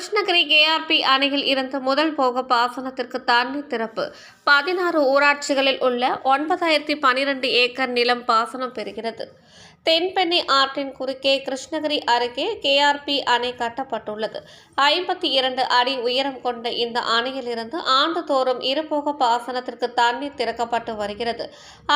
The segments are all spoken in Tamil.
கிருஷ்ணகிரி கேஆர்பி அணையில் இருந்து முதல் போக பாசனத்திற்கு தண்ணீர் திறப்பு. பதினாறு ஊராட்சிகளில் உள்ள ஒன்பதாயிரத்தி பனிரெண்டு ஏக்கர் நிலம் பாசனம் பெறுகிறது. தென்பெண்ணை ஆற்றின் குறுக்கே கிருஷ்ணகிரி அருகே கேஆர்பி அணை கட்டப்பட்டுள்ளது. ஐம்பத்தி இரண்டு அடி உயரம் கொண்ட இந்த அணையிலிருந்து ஆண்டுதோறும் இருபோக பாசனத்திற்கு தண்ணீர் திறக்கப்பட்டு வருகிறது.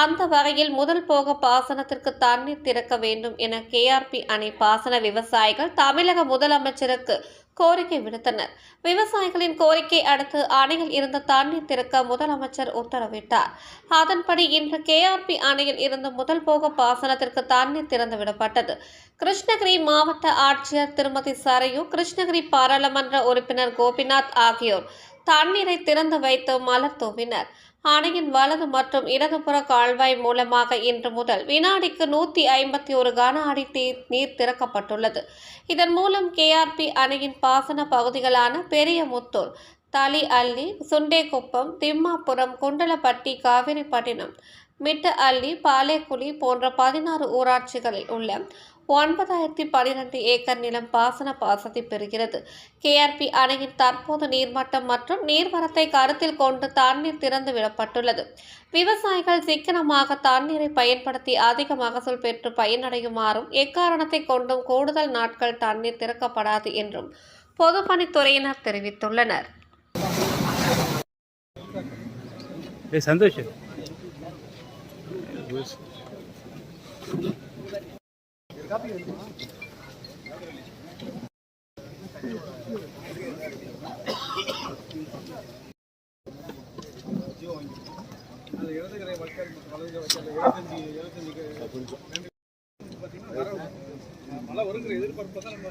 அந்த வகையில் முதல் போக பாசனத்திற்கு தண்ணீர் திறக்க வேண்டும் என கேஆர்பி அணை பாசன விவசாயிகள் தமிழக முதலமைச்சருக்கு கோரிக்கை விடுத்தனர். விவசாயிகளின் கோரிக்கை அடுத்து அணையில் இருந்த தண்ணீர் திறக்க முதலமைச்சர் உத்தரவிட்டார். அதன்படி இன்று கேஆர்பி அணையில் இருந்து முதல் போக பாசனத்திற்கு தண்ணீர் திறந்து விடப்பட்டது. கிருஷ்ணகிரி மாவட்ட ஆட்சியர் திருமதி சரையு கிருஷ்ணகிரி பாராளுமன்ற உறுப்பினர் கோபிநாத் ஆகியோர் தண்ணீரை திறந்து வைத்து மலர் தூவினர். அணையின் வலது மற்றும் இடதுபுற கால்வாய் மூலமாக இன்று முதல் வினாடிக்கு நூற்றி ஐம்பத்தி ஒரு கன அடி நீர் நீர் திறக்கப்பட்டுள்ளது. இதன் மூலம் கேஆர்பி அணையின் பாசன பகுதிகளான பெரியமுத்தூர் தளி அள்ளி சுண்டேக்குப்பம் திம்மாபுரம் குண்டலப்பட்டி காவிரிப்பட்டினம் மிட்ட அள்ளி பாலேக்குழி போன்ற பதினாறு ஊராட்சிகளில் உள்ள ஒன்பதாயிரத்தி பனிரெண்டு ஏக்கர் நிலம் பாசன பாசத்தை பெறுகிறது. கேஆர்பி அணையின் தற்போது நீர்மட்டம் மற்றும் நீர்வரத்தை கருத்தில் கொண்டு தண்ணீர் திறந்து விடப்பட்டுள்ளது. விவசாயிகள் சிக்கனமாக தண்ணீரை பயன்படுத்தி அதிக மகசூல் பெற்று பயனடையுமாறும் எக்காரணத்தை கொண்டும் கூடுதல் நாட்கள் தண்ணீர் திறக்கப்படாது என்றும் பொதுப்பணித்துறையினர் தெரிவித்துள்ளனர். ஏ மழை வருங்கிற எதிர்பார்ப்பு தான் நம்ம